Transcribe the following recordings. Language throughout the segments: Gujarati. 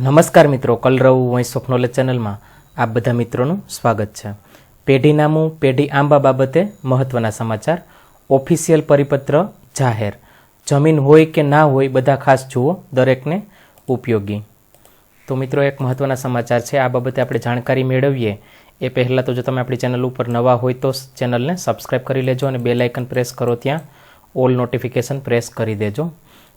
નમસ્કાર મિત્રો, કલરવ વોઇસ ઓફ નોલેજ ચેનલમાં આપ બધા મિત્રોનું સ્વાગત છે. પેઢીનામું પેઢી આંબા બાબતે મહત્વના સમાચાર. ઓફિશિયલ પરિપત્ર જાહેર. જમીન હોય કે ના હોય બધા ખાસ જુઓ, દરેકને ઉપયોગી. તો મિત્રો, એક મહત્વના સમાચાર છે, આ બાબતે આપણે જાણકારી મેળવીએ. એ પહેલાં તો જો તમે આપણી ચેનલ ઉપર નવા હોય તો ચેનલને સબસ્ક્રાઈબ કરી લેજો અને બેલ આઇકન પ્રેસ કરો ત્યાં. ઓલ નોટિફિકેશન પ્રેસ કરી દેજો.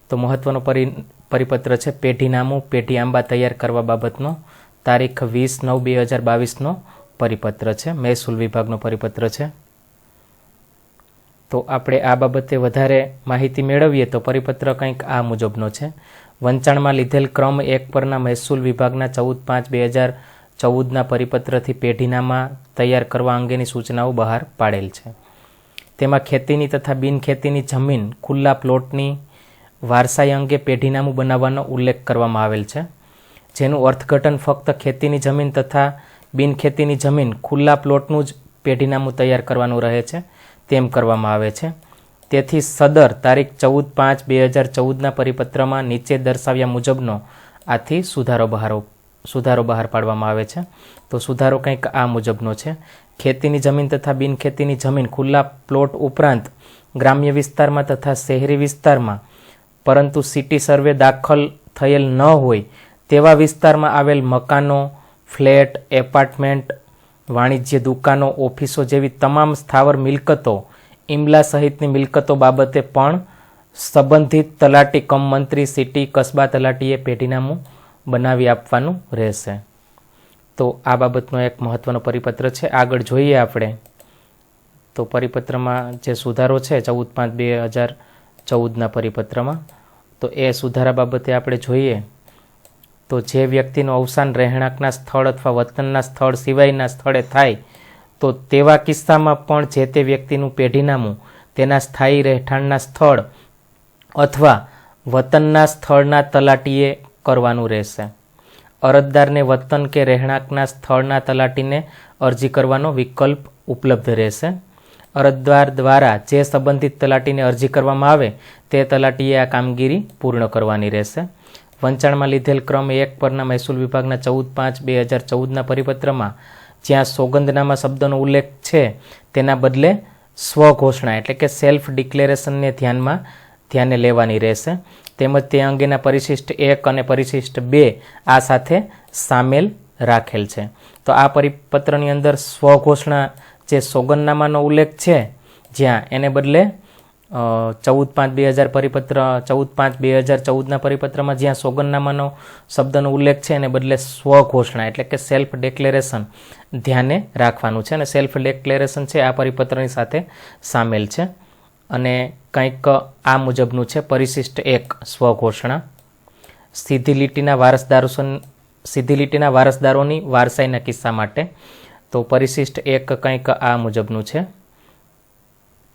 તો મહત્વનો પરિ પરિપત્ર છે પેઢીનામું, પેઢી આંબા તૈયાર કરવા બાબતનો. તારીખ વીસ નવ બે હજાર બાવીસનો પરિપત્ર છે. મહેસૂલ વિભાગનો પરિપત્ર છે. તો આપણે આ બાબતે વધારે માહિતી મેળવીએ તો પરિપત્ર કંઈક આ મુજબનો છે. વંચાણમાં લીધેલ ક્રમ એક પરના મહેસૂલ વિભાગના ચૌદ પાંચ બે હજાર ચૌદના પરિપત્રથી પેઢીનામાં તૈયાર કરવા અંગેની સૂચનાઓ બહાર પાડેલ છે. તેમાં ખેતીની તથા બિનખેતીની જમીન, ખુલ્લા પ્લોટની વારસાઈ અંગે પેઢીનામું બનાવવાનો ઉલ્લેખ કરવામાં આવેલ છે, જેનું અર્થઘટન ફક્ત ખેતીની જમીન તથા બિનખેતીની જમીન ખુલ્લા પ્લોટનું જ પેઢીનામું તૈયાર કરવાનું રહે છે, તેમ કરવામાં આવે છે. તેથી સદર તારીખ ચૌદ પાંચ બે હજાર ચૌદના પરિપત્રમાં નીચે દર્શાવ્યા મુજબનો આથી સુધારો બહાર સુધારો બહાર પાડવામાં આવે છે. તો સુધારો કંઈક આ મુજબનો છે. ખેતીની જમીન તથા બિનખેતીની જમીન ખુલ્લા પ્લોટ ઉપરાંત ગ્રામ્ય વિસ્તારમાં તથા શહેરી વિસ્તારમાં પરંતુ સિટી સર્વે દાખલ થયેલ ન હોય તેવા વિસ્તારમાં આવેલ મકાનો, ફ્લેટ, એપાર્ટમેન્ટ, વાણિજ્ય દુકાનો, ઓફિસો જેવી તમામ સ્થાવર મિલકતો, ઇમલા સહિતની મિલકતો બાબતે પણ સંબંધિત તલાટી કમ મંત્રી સિટી કસ્બા તલાટીએ પેઢીનામું બનાવી આપવાનું રહેશે. તો આ બાબતનો એક મહત્વનો પરિપત્ર છે. આગળ જોઈએ આપણે. તો પરિપત્રમાં જે સુધારો છે, ચૌદ પાંચ બે હજાર ચૌદના પરિપત્રમાં. તો એ સુધારા બાબતે આપણે જોઈએ તો જે વ્યક્તિનું અવસાન રહેણાંકના સ્થળ અથવા વતનના સ્થળ સિવાયના સ્થળે થાય, તો તેવા કિસ્સામાં પણ જે તે વ્યક્તિનું પેઢીનામું તેના સ્થાયી રહેઠાણના સ્થળ અથવા વતનના સ્થળના તલાટીએ કરવાનું રહેશે. અરજદારને વતન કે રહેણાંકના સ્થળના તલાટીને અરજી કરવાનો વિકલ્પ ઉપલબ્ધ રહેશે. અરજદાર દ્વારા જે સંબંધિત તલાટીને અરજી કરવામાં આવે, તે તલાટીએ આ કામગીરી પૂર્ણ કરવાની રહેશે. વંચાણમાં લીધેલ ક્રમ એક પરના મહેસૂલ વિભાગના ચૌદ પાંચ બે હજાર ચૌદના પરિપત્રમાં, જ્યાં સોગંદનામા શબ્દનો ઉલ્લેખ છે, તેના બદલે સ્વઘોષણા એટલે કે સેલ્ફ ડિક્લેરેશનને ધ્યાનમાં, ધ્યાને લેવાની રહેશે. તેમજ તે અંગેના પરિશિષ્ટ એક અને પરિશિષ્ટ બે આ સાથે સામેલ રાખેલ છે. તો આ પરિપત્રની અંદર સ્વઘોષણા જે સોગંદનામાનો ઉલ્લેખ છે, જ્યાં એને બદલે ચૌદ પાંચ બે હજાર પરિપત્ર, ચૌદ પાંચ બે હજાર ચૌદના પરિપત્રમાં જ્યાં સોગંદનામાનો શબ્દનો ઉલ્લેખ છે, એને બદલે સ્વઘોષણા એટલે કે સેલ્ફ ડિક્લેરેશન ધ્યાને રાખવાનું છે. અને સેલ્ફ ડિક્લેરેશન છે, આ પરિપત્રની સાથે સામેલ છે. અને કંઈક આ મુજબનું છે, પરિશિષ્ટ એક સ્વઘોષણા. સીધી લીટીના વારસદારો સીધી લીટીના વારસદારોની વારસાઈના કિસ્સા માટે તો પરિશિષ્ટ એક કંઈક આ મુજબનું છે.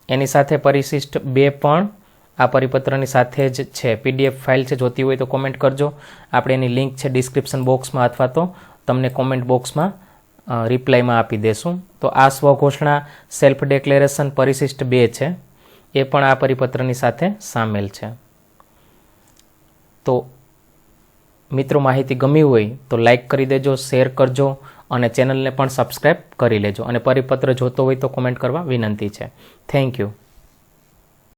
એની સાથે પરિશિષ્ટ બે પણ આ પરિપત્રની સાથે જ છે. પીડીએફ ફાઇલ છે, જોતી હોય તો કોમેન્ટ કરજો. આપણે એની લિંક છે ડિસ્ક્રિપ્શન બોક્સમાં અથવા તો તમને કોમેન્ટ બોક્સમાં રિપ્લાયમાં આપી દેશું. તો આ સ્વઘોષણા સેલ્ફ ડિક્લેરેશન પરિશિષ્ટ બે છે. એ પણ આ પરિપત્રની સાથે સામેલ છે. તો મિત્રો માહિતી ગમી હોય તો લાઈક કરી દેજો, શેર કરજો. અને ચેનલને પણ સબસ્ક્રાઈબ કરી લેજો અને પરિપત્ર જોતો હોય તો કોમેન્ટ કરવા વિનંતી છે. Thank you